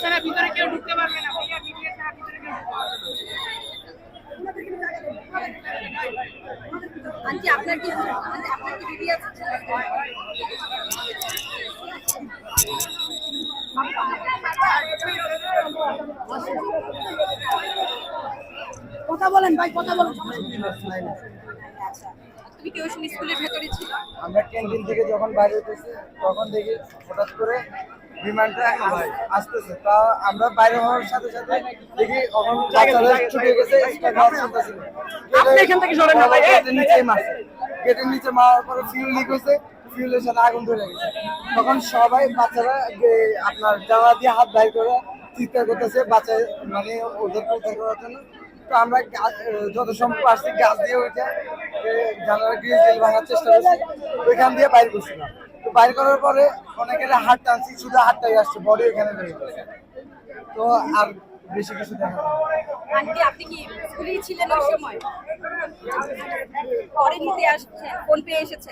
ছাড়া ভিতরে কেউ ঢুকতে পারবে না ভিতরে কেউ ঢুকতে পারবে। আন্টি, আপনার কি আপনার কি দিদি আছে কথা বলেন ভাই কথা বলেন। তুমি টিউশন স্কুলের ভেতরে ছিল? আমরা ক্যান্টিন থেকে যখন বাইরে হতেছি তখন দেখি হঠাৎ করে বিমানটা আস- আসতেছে। তা আমরা বাইরে হওয়ার সাথে সাথে দেখি বাচ্চারা ছুটে গেছে। আপনি এখান থেকে সরেন না ভাই, এই, নিচে মারছে। গেটের নিচে মারার পরে ফিউল লিক হয়েছে ফিউলের সাথে আগুন ধরে গেছে। তখন সবাই বাচ্চারা যে- আপনার জানলা দিয়ে হাত বাইর করে চিৎকার করতেছে বাচ্চা মানে ওদেরকে উদ্ধার করার জন্য। তো আমরা যত সম্ভব পারছি গাছ দিয়ে ওইটা জানালা গ্রিল টিল ভাঙার চেষ্টা করছি ওইখান দিয়ে বাইর করছিলাম তো বাইর করার পরে অনেকের হাত টানছি শুধু হাতটাই আসছে বডি ওখানে রয়ে গেছে তো আর বেশি কিছু দেখা আন্টি আপনি কি স্কুলেই ছিলেন ওই সময় পরে নিতে আসছেন ফোন পেয়ে এসেছে